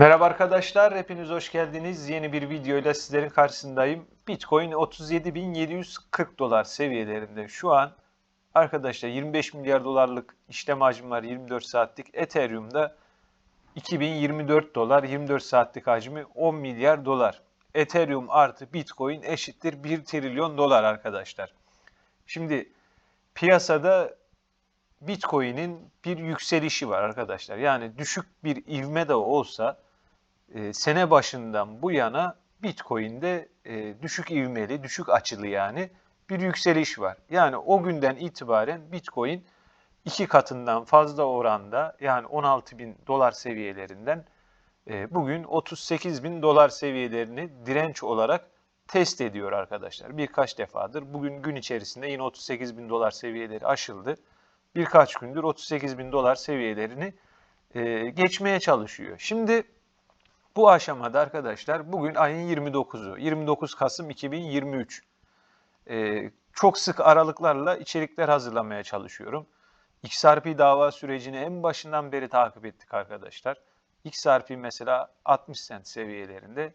Merhaba arkadaşlar, hepiniz hoş geldiniz. Yeni bir videoyla sizlerin karşısındayım. Bitcoin 37.740 dolar seviyelerinde şu an. Arkadaşlar 25 milyar dolarlık işlem hacmi var 24 saatlik. Ethereum'da 2024 dolar 24 saatlik hacmi 10 milyar dolar. Ethereum artı Bitcoin eşittir 1 trilyon dolar arkadaşlar. Şimdi piyasada Bitcoin'in bir yükselişi var arkadaşlar. Yani düşük bir ivme de olsa e, sene başından bu yana Bitcoin'de e, düşük ivmeli, düşük açılı yani bir yükseliş var. Yani o günden itibaren Bitcoin iki katından fazla oranda yani 16 bin dolar seviyelerinden e, bugün 38 bin dolar seviyelerini direnç olarak test ediyor arkadaşlar. Birkaç defadır. Bugün gün içerisinde yine 38 bin dolar seviyeleri aşıldı birkaç gündür 38 bin dolar seviyelerini e, geçmeye çalışıyor. Şimdi bu aşamada arkadaşlar bugün ayın 29'u, 29 Kasım 2023. E, çok sık aralıklarla içerikler hazırlamaya çalışıyorum. XRP dava sürecini en başından beri takip ettik arkadaşlar. XRP mesela 60 cent seviyelerinde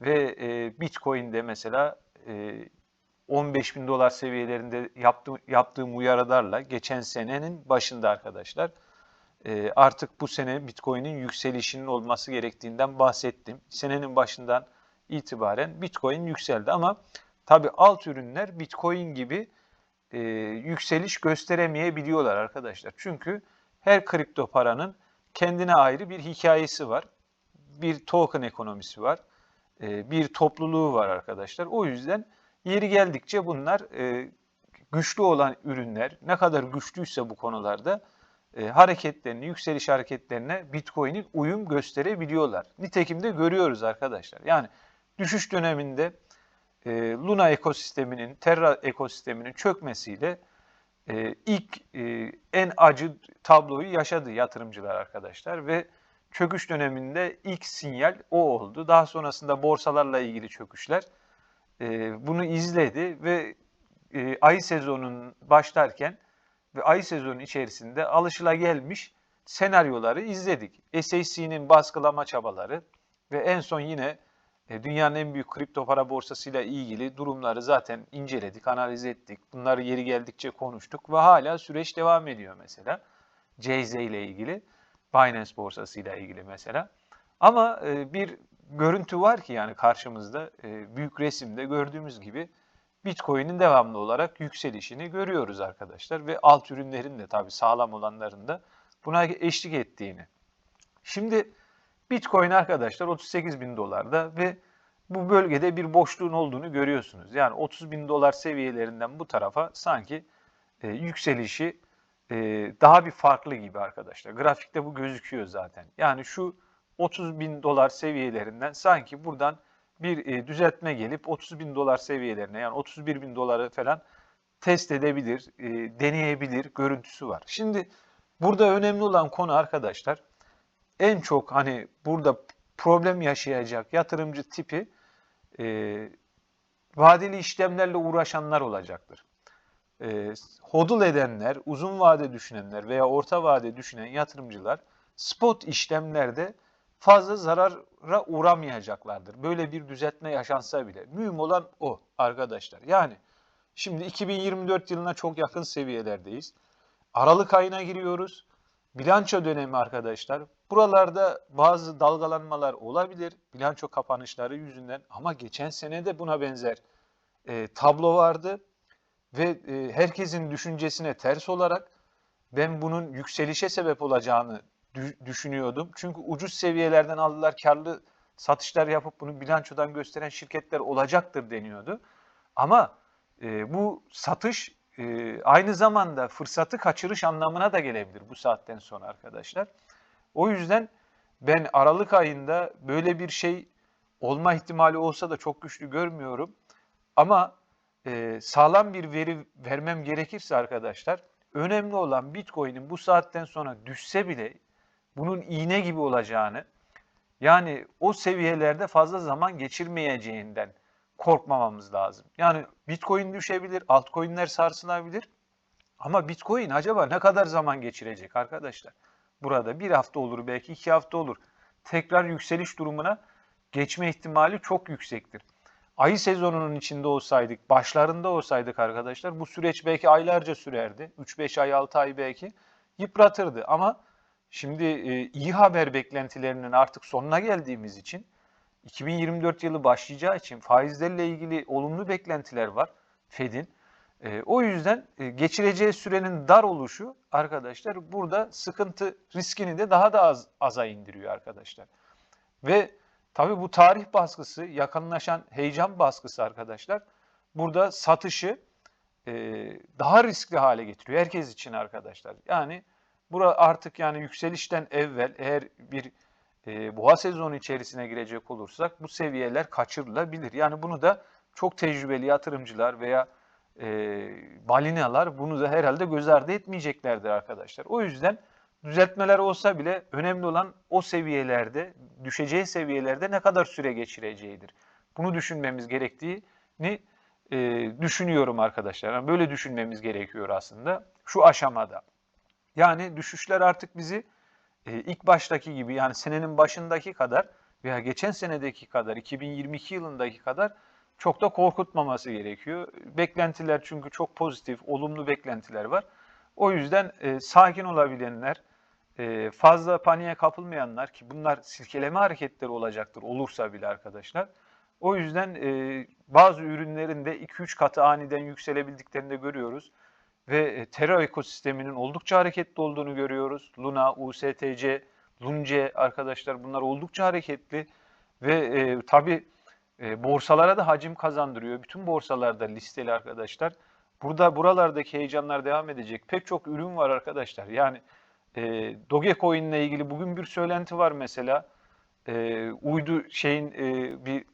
ve e, Bitcoin'de mesela e, 15 bin dolar seviyelerinde yaptığım, yaptığım uyarılarla geçen senenin başında arkadaşlar e, artık bu sene Bitcoin'in yükselişinin olması gerektiğinden bahsettim. Senenin başından itibaren Bitcoin yükseldi ama tabi alt ürünler Bitcoin gibi e, yükseliş gösteremeyebiliyorlar arkadaşlar. Çünkü her kripto paranın kendine ayrı bir hikayesi var. Bir token ekonomisi var. E, bir topluluğu var arkadaşlar. O yüzden Yeri geldikçe bunlar e, güçlü olan ürünler ne kadar güçlüyse bu konularda e, hareketlerini, yükseliş hareketlerine Bitcoin'in uyum gösterebiliyorlar. Nitekim de görüyoruz arkadaşlar. Yani düşüş döneminde e, Luna ekosisteminin, Terra ekosisteminin çökmesiyle e, ilk en acı tabloyu yaşadı yatırımcılar arkadaşlar ve çöküş döneminde ilk sinyal o oldu. Daha sonrasında borsalarla ilgili çöküşler bunu izledi ve e, ay sezonun başlarken ve ay sezonu içerisinde alışılagelmiş senaryoları izledik. SAC'nin baskılama çabaları ve en son yine e, dünyanın en büyük kripto para borsasıyla ilgili durumları zaten inceledik, analiz ettik. Bunları yeri geldikçe konuştuk ve hala süreç devam ediyor mesela. CZ ile ilgili, Binance borsasıyla ilgili mesela. Ama e, bir görüntü var ki yani karşımızda e, büyük resimde gördüğümüz gibi Bitcoin'in devamlı olarak yükselişini görüyoruz arkadaşlar ve alt ürünlerin de tabii sağlam olanların da buna eşlik ettiğini. Şimdi Bitcoin arkadaşlar 38 bin dolarda ve bu bölgede bir boşluğun olduğunu görüyorsunuz. Yani 30 bin dolar seviyelerinden bu tarafa sanki e, yükselişi e, daha bir farklı gibi arkadaşlar. Grafikte bu gözüküyor zaten. Yani şu 30 bin dolar seviyelerinden sanki buradan bir e, düzeltme gelip 30 bin dolar seviyelerine yani 31 bin doları falan test edebilir, e, deneyebilir görüntüsü var. Şimdi burada önemli olan konu arkadaşlar en çok hani burada problem yaşayacak yatırımcı tipi e, vadeli işlemlerle uğraşanlar olacaktır. E, hodl edenler, uzun vade düşünenler veya orta vade düşünen yatırımcılar spot işlemlerde fazla zarara uğramayacaklardır. Böyle bir düzeltme yaşansa bile. Mühim olan o arkadaşlar. Yani şimdi 2024 yılına çok yakın seviyelerdeyiz. Aralık ayına giriyoruz. Bilanço dönemi arkadaşlar. Buralarda bazı dalgalanmalar olabilir. Bilanço kapanışları yüzünden ama geçen sene de buna benzer e, tablo vardı. Ve e, herkesin düşüncesine ters olarak ben bunun yükselişe sebep olacağını düşünüyordum. Çünkü ucuz seviyelerden aldılar karlı satışlar yapıp bunu bilançodan gösteren şirketler olacaktır deniyordu. Ama e, bu satış e, aynı zamanda fırsatı kaçırış anlamına da gelebilir bu saatten sonra arkadaşlar. O yüzden ben Aralık ayında böyle bir şey olma ihtimali olsa da çok güçlü görmüyorum. Ama e, sağlam bir veri vermem gerekirse arkadaşlar önemli olan Bitcoin'in bu saatten sonra düşse bile bunun iğne gibi olacağını, yani o seviyelerde fazla zaman geçirmeyeceğinden korkmamamız lazım. Yani Bitcoin düşebilir, altcoin'ler sarsılabilir. Ama Bitcoin acaba ne kadar zaman geçirecek arkadaşlar? Burada bir hafta olur, belki iki hafta olur. tekrar yükseliş durumuna geçme ihtimali çok yüksektir. Ayı sezonunun içinde olsaydık, başlarında olsaydık arkadaşlar bu süreç belki aylarca sürerdi. 3-5 ay, 6 ay belki yıpratırdı. Ama şimdi e, iyi haber beklentilerinin artık sonuna geldiğimiz için 2024 yılı başlayacağı için faizlerle ilgili olumlu beklentiler var Fed'in. E, o yüzden e, geçireceği sürenin dar oluşu arkadaşlar burada sıkıntı riskini de daha da az aza indiriyor arkadaşlar. Ve tabii bu tarih baskısı, yakınlaşan heyecan baskısı arkadaşlar burada satışı e, daha riskli hale getiriyor herkes için arkadaşlar. Yani bura artık yani yükselişten evvel eğer bir e, boğa sezonu içerisine girecek olursak bu seviyeler kaçırılabilir. Yani bunu da çok tecrübeli yatırımcılar veya e, balinalar bunu da herhalde göz ardı etmeyeceklerdir arkadaşlar. O yüzden düzeltmeler olsa bile önemli olan o seviyelerde, düşeceği seviyelerde ne kadar süre geçireceğidir. Bunu düşünmemiz gerektiğini e, düşünüyorum arkadaşlar. Yani böyle düşünmemiz gerekiyor aslında şu aşamada. Yani düşüşler artık bizi e, ilk baştaki gibi yani senenin başındaki kadar veya geçen senedeki kadar 2022 yılındaki kadar çok da korkutmaması gerekiyor. Beklentiler çünkü çok pozitif, olumlu beklentiler var. O yüzden e, sakin olabilenler, e, fazla paniğe kapılmayanlar ki bunlar silkeleme hareketleri olacaktır olursa bile arkadaşlar. O yüzden e, bazı ürünlerin de 2-3 katı aniden yükselebildiklerini de görüyoruz. Ve e, terör ekosisteminin oldukça hareketli olduğunu görüyoruz. Luna, USTC, Lunce arkadaşlar bunlar oldukça hareketli. Ve e, tabii e, borsalara da hacim kazandırıyor. Bütün borsalarda listeli arkadaşlar. Burada buralardaki heyecanlar devam edecek. Pek çok ürün var arkadaşlar. Yani e, Dogecoin ile ilgili bugün bir söylenti var mesela. E, uydu şeyin e, bir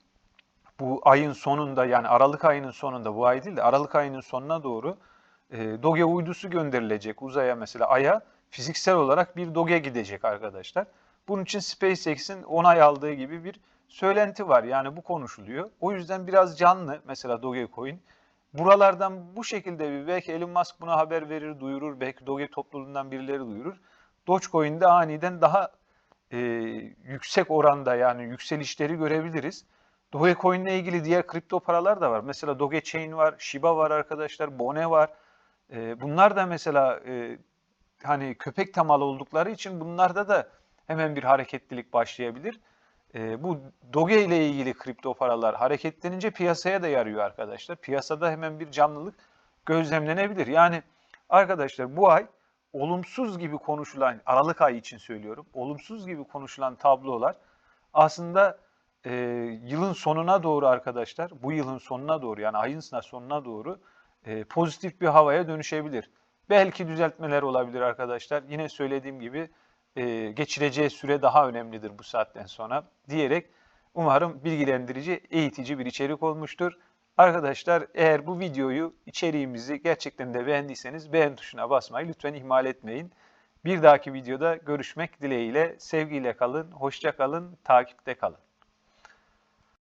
bu ayın sonunda yani Aralık ayının sonunda bu ay değil de Aralık ayının sonuna doğru e, Doge uydusu gönderilecek uzaya mesela Ay'a fiziksel olarak bir Doge gidecek arkadaşlar. Bunun için SpaceX'in onay aldığı gibi bir söylenti var. Yani bu konuşuluyor. O yüzden biraz canlı mesela Dogecoin. Buralardan bu şekilde bir belki Elon Musk buna haber verir, duyurur. Belki Doge topluluğundan birileri duyurur. Dogecoin'de aniden daha e, yüksek oranda yani yükselişleri görebiliriz. Dogecoin ile ilgili diğer kripto paralar da var. Mesela Dogechain var, Shiba var arkadaşlar, Bone var. E, bunlar da mesela e, hani köpek temalı oldukları için bunlarda da hemen bir hareketlilik başlayabilir. E, bu Doge ile ilgili kripto paralar hareketlenince piyasaya da yarıyor arkadaşlar. Piyasada hemen bir canlılık gözlemlenebilir. Yani arkadaşlar bu ay olumsuz gibi konuşulan, Aralık ayı için söylüyorum, olumsuz gibi konuşulan tablolar aslında e, yılın sonuna doğru arkadaşlar, bu yılın sonuna doğru yani ayın sonuna doğru e, pozitif bir havaya dönüşebilir. Belki düzeltmeler olabilir arkadaşlar. Yine söylediğim gibi e, geçireceği süre daha önemlidir bu saatten sonra diyerek umarım bilgilendirici, eğitici bir içerik olmuştur. Arkadaşlar eğer bu videoyu, içeriğimizi gerçekten de beğendiyseniz beğen tuşuna basmayı lütfen ihmal etmeyin. Bir dahaki videoda görüşmek dileğiyle, sevgiyle kalın, hoşça kalın, takipte kalın.